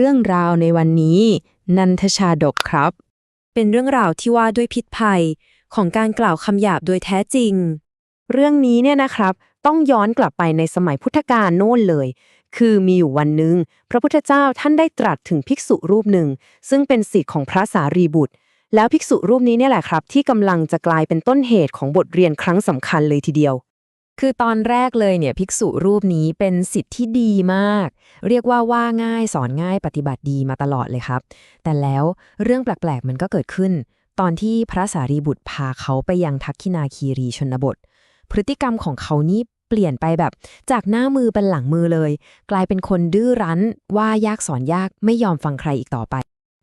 เรื่องราวในวันนี้ นันทชาดกครับ เป็นเรื่องราวที่ว่าด้วยพิษภัยของการกล่าวคำหยาบโดยแท้จริง เรื่องนี้เนี่ยนะครับ ต้องย้อนกลับไปในสมัยพุทธกาลโน่นเลย คือมีอยู่วันหนึ่ง พระพุทธเจ้าท่านได้ตรัสถึงภิกษุรูปหนึ่ง ซึ่งเป็นศิษย์ของพระสารีบุตร แล้วภิกษุรูปนี้เนี่ยแหละครับ ที่กำลังจะกลายเป็นต้นเหตุของบทเรียนครั้งสำคัญเลยทีเดียว คือตอนแรกเลยเนี่ยภิกษุรูปนี้เป็นสิทธิ์ที่ดีมาก เรียกว่าว่าง่ายสอนง่ายปฏิบัติดีมาตลอดเลยครับ แต่แล้วเรื่องแปลกๆมันก็เกิดขึ้น ตอนที่พระสารีบุตรพาเขาไปยังทักขินาคีรีชนบท พฤติกรรมของเขานี่เปลี่ยนไปแบบ จากหน้ามือเป็นหลังมือเลย กลายเป็นคนดื้อรั้นว่ายากสอนยากไม่ยอมฟังใครอีกต่อไป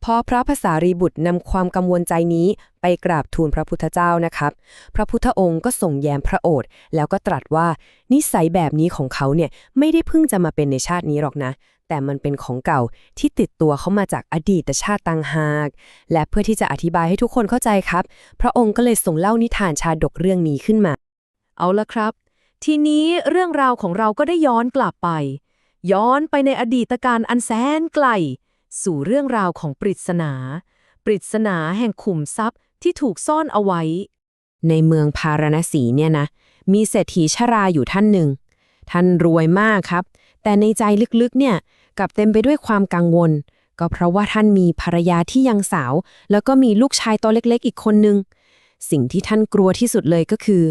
พอพระภาษารีบุตรนำความกังวลใจนี้ไปกราบทูลพระพุทธเจ้านะครับ พระพุทธองค์ก็ส่งแย้มพระโอษฐ์แล้วก็ตรัสว่า นิสัยแบบนี้ของเขาเนี่ยไม่ได้เพิ่งจะมาเป็นในชาตินี้หรอกนะ แต่มันเป็นของเก่าที่ติดตัวเขามาจากอดีตชาติต่างหาก และเพื่อที่จะอธิบายให้ทุกคนเข้าใจครับ พระองค์ก็เลยส่งเล่านิทานชาดกเรื่องนี้ขึ้นมา เอาละครับ ทีนี้เรื่องราวของเราก็ได้ย้อนกลับไป ย้อนไปในอดีตการอันแสนไกล สู่เรื่องราวของปริศนา ปริศนาแห่งขุมทรัพย์ที่ถูกซ่อนเอาไว้ ในเมืองพาราณสีเนี่ยนะ มีเศรษฐีชราอยู่ท่านหนึ่ง ท่านรวยมากครับ แต่ในใจลึกๆเนี่ยกลับเต็มไปด้วยความกังวล ก็เพราะว่าท่านมีภรรยาที่ยังสาว แล้วก็มีลูกชายตัวเล็กๆ อีกคนนึง สิ่งที่ท่านกลัวที่สุดเลยก็คือ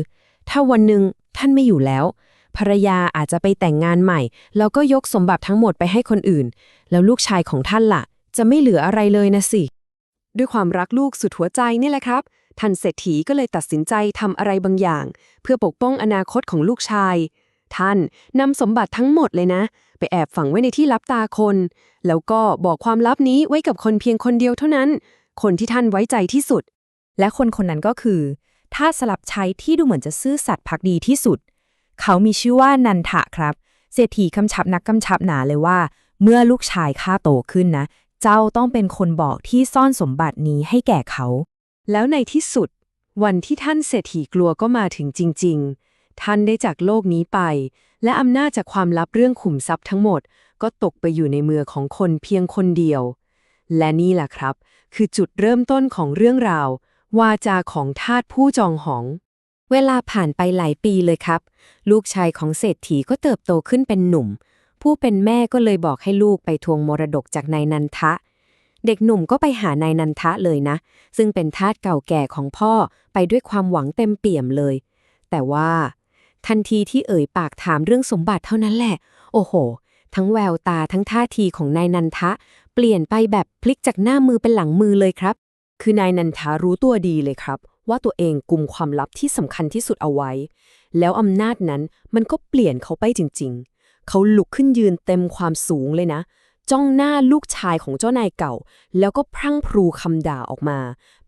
ถ้าวันหนึ่งท่านไม่อยู่แล้ว ภรรยาอาจจะไปแต่งงานใหม่ แล้วก็ยกสมบัติทั้งหมดไปให้คนอื่น แล้วลูกชายของท่านล่ะ จะไม่เหลืออะไรเลยนะสิ ด้วยความรักลูกสุดหัวใจนี่แหละครับ ท่านเศรษฐีก็เลยตัดสินใจทำอะไรบางอย่าง เพื่อปกป้องอนาคตของลูกชาย ท่านนำสมบัติทั้งหมดเลยนะ ไปแอบฝังไว้ในที่ลับตาคน แล้วก็บอกความลับนี้ไว้กับคนเพียงคนเดียวเท่านั้น คนที่ท่านไว้ใจที่สุด และคนคนนั้นก็คือทาสสลับใช้ที่ดูเหมือนจะซื่อสัตย์พักดีที่สุด เขามีชื่อว่านันทะครับ เศรษฐีคำชับนักกำชับหนาเลยว่า เมื่อลูกชายข้าโตขึ้นนะ เจ้าต้องเป็นคนบอกที่ซ่อนสมบัตินี้ให้แก่เขา แล้วในที่สุด วันที่ท่านเศรษฐีกลัวก็มาถึงจริง ๆ ท่านได้จากโลกนี้ไป และอำนาจจากความลับเรื่องขุมทรัพย์ทั้งหมด ก็ตกไปอยู่ในมือของคนเพียงคนเดียว และนี่แหละครับ คือจุดเริ่มต้นของเรื่องราว วาจาของทาสผู้จองหอง เวลาผ่านไปหลายปีเลยครับ ลูกชายของเศรษฐีก็เติบโตขึ้นเป็นหนุ่ม ผู้เป็นแม่ก็เลยบอกให้ลูกไปทวงมรดกจากนายนันทะ เด็กหนุ่มก็ไปหานายนันทะเลยนะ ซึ่งเป็นทาสเก่าแก่ของพ่อไปด้วยความหวังเต็มเปี่ยมเลย แต่ว่า ทันทีที่เอ่ยปากถามเรื่องสมบัติเท่านั้นแหละ โอ้โห ทั้งแววตาทั้งท่าทีของนายนันทะ เปลี่ยนไปแบบพลิกจากหน้ามือเป็นหลังมือเลยครับ คือนายนันทารู้ตัวดีเลยครับ ว่าตัวเองกุมความลับที่สำคัญที่สุดเอาไว้ แล้วอำนาจนั้นมันก็เปลี่ยนเขาไปจริง ๆ เขาลุกขึ้นยืนเต็มความสูงเลยนะ จ้องหน้าลูกชายของเจ้านายเก่า แล้วก็พรั่งพรูคำด่าออกมา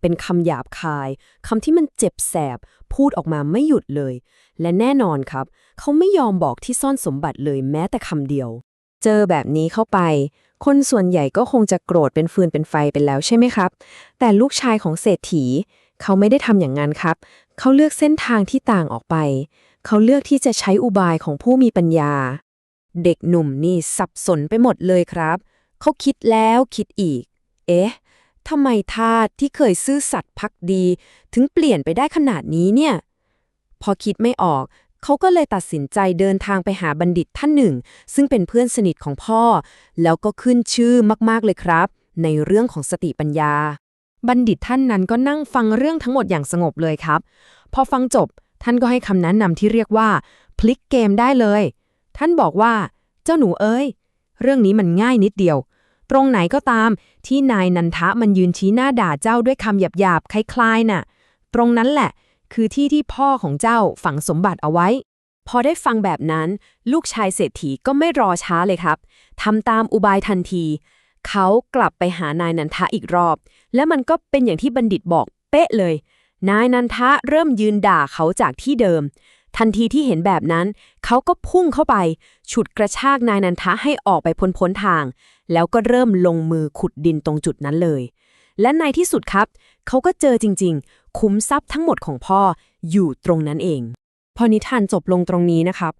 เป็นคำหยาบคายคำที่มันเจ็บแสบ พูดออกมาไม่หยุดเลย และแน่นอนครับ เขาไม่ยอมบอกที่ซ่อนสมบัติเลยแม้แต่คำเดียว เจอแบบนี้เข้าไปคนส่วนใหญ่ก็คงจะโกรธเป็นฟืนเป็นไฟไปแล้วใช่ไหมครับ แต่ลูกชายของเศรษฐี เขาไม่ได้ทำอย่างนั้นครับ เขาเลือกเส้นทางที่ต่างออกไป เขาเลือกที่จะใช้อุบายของผู้มีปัญญา เด็กหนุ่มนี่สับสนไปหมดเลยครับ เขาคิดแล้วคิดอีก เอ๊ะทำไมทาสที่เคยซื่อสัตย์พักดี ถึงเปลี่ยนไปได้ขนาดนี้เนี่ย พอคิดไม่ออก เขาก็เลยตัดสินใจเดินทางไปหาบัณฑิตท่านหนึ่ง ซึ่งเป็นเพื่อนสนิทของพ่อ แล้วก็ขึ้นชื่อมากๆเลยครับ ในเรื่องของสติปัญญา บัณฑิตท่านนั้นก็นั่งฟังเรื่องทั้งหมดอย่างสงบเลยครับ พอฟังจบท่านก็ให้คำแนะนำที่เรียกว่า พลิกเกมได้เลย ท่านบอกว่า เจ้าหนูเอ้ย เรื่องนี้มันง่ายนิดเดียว ตรงไหนก็ตามที่นายนันทะมันยืนชี้หน้าด่าเจ้าด้วยคำหยาบๆคล้ายๆน่ะ ตรงนั้นแหละ คือที่ที่พ่อของเจ้าฝังสมบัติเอาไว้ พอได้ฟังแบบนั้น ลูกชายเศรษฐีก็ไม่รอช้าเลยครับทำตามอุบายทันที เขากลับไปหานายนันทะอีกรอบ และมันก็เป็นอย่างที่บัณฑิตบอกเป๊ะเลย นายนันทะเริ่มยืนด่าเขาจากที่เดิม ทันทีที่เห็นแบบนั้น เขาก็พุ่งเข้าไป ฉุดกระชากนายนันทะให้ออกไปพ้นพ้นทาง แล้วก็เริ่มลงมือขุดดินตรงจุดนั้นเลย และในที่สุดครับ เขาก็เจอจริง ๆ คุ้มทรัพย์ทั้งหมดของพ่ออยู่ตรงนั้นเอง พอนิทานจบลงตรงนี้นะครับ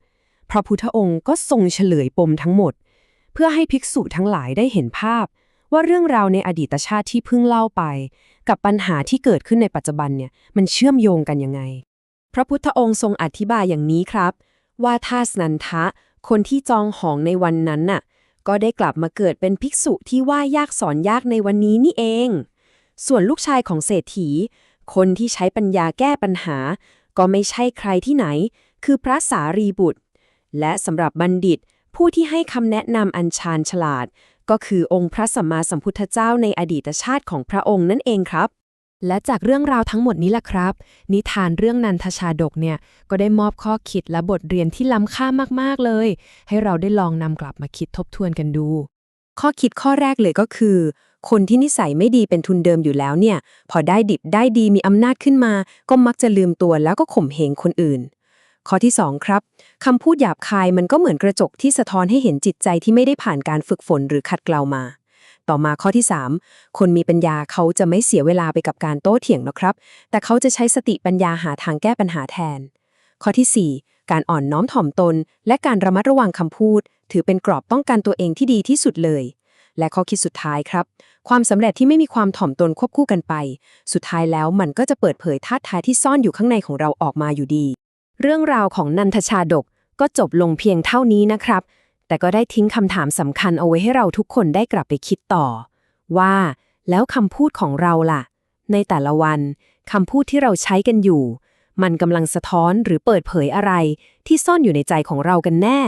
พระพุทธองค์ก็ทรงเฉลยปมทั้งหมด เพื่อให้ภิกษุทั้งหลายได้เห็นภาพ ว่าเรื่องราวในอดีตชาติที่เพิ่งเล่าไป กับปัญหาที่เกิดขึ้นในปัจจุบันเนี่ยมันเชื่อมโยงกันยังไง พระพุทธองค์ทรงอธิบายอย่างนี้ครับ ว่าท่าสนันทะ คนที่จองหองในวันนั้นน่ะก็ได้กลับมาเกิดเป็นภิกษุที่ว่ายากสอนยากในวันนี้นี่เอง ส่วนลูกชายของเศรษฐี คนที่ใช้ปัญญาแก้ปัญหา ก็ไม่ใช่ใครที่ไหน คือพระสารีบุตร และสำหรับบัณฑิต ผู้ที่ให้คำแนะนำอันชาญฉลาด ก็คือองค์พระสัมมาสัมพุทธเจ้าในอดีตชาติของพระองค์นั่นเองครับและจากเรื่องราวทั้งหมดนี้ล่ะครับ นิทานเรื่องนันทชาดกเนี่ย ก็ได้มอบข้อคิดและบทเรียนที่ล้ำค่ามาก ๆ เลย ให้เราได้ลองนำกลับมาคิดทบทวนกันดู ข้อคิดข้อแรกเลยก็คือ คนที่นิสัยไม่ดีเป็นทุนเดิมอยู่แล้วเนี่ย พอได้ดิบได้ดีมีอำนาจขึ้นมา ก็มักจะลืมตัวแล้วก็ข่มเหงคนอื่น ข้อที่ 2 ครับคำพูดหยาบคายมันก็เหมือนกระจกที่สะท้อนให้เห็นจิตใจที่ไม่ได้ผ่านการฝึกฝนหรือขัดเกลามา ต่อมาข้อที่ 3 คนมีปัญญาเขาจะไม่เสียเวลาไปกับการโต้เถียงหรอกครับ แต่เขาจะใช้สติปัญญาหาทางแก้ปัญหาแทน ข้อทีสี่ 4 การอ่อนน้อมถ่อมตน และการระมัดระวังคำพูด ถือเป็นกรอบป้องกันตัวเองที่ดีที่สุดเลย และข้อคิดสุดท้ายครับ ความสำเร็จที่ไม่มีความถ่อมตนควบคู่กันไป สุดท้ายแล้วมันก็จะเปิดเผยธาตุแท้ที่ซ่อนอยู่ข้างในของเราออกมาอยู่ดี เรื่องราวของนันทชาดกก็จบลงเพียงเท่านี้นะครับ แต่ก็ได้ทิ้งคำถามสำคัญเอาไว้ให้เราทุกคนได้กลับไปคิดต่อ ว่าแล้วคำพูดของเราล่ะ ในแต่ละวันคำพูดที่เราใช้กันอยู่ มันกำลังสะท้อนหรือเปิดเผยอะไรที่ซ่อนอยู่ในใจของเรากันแน่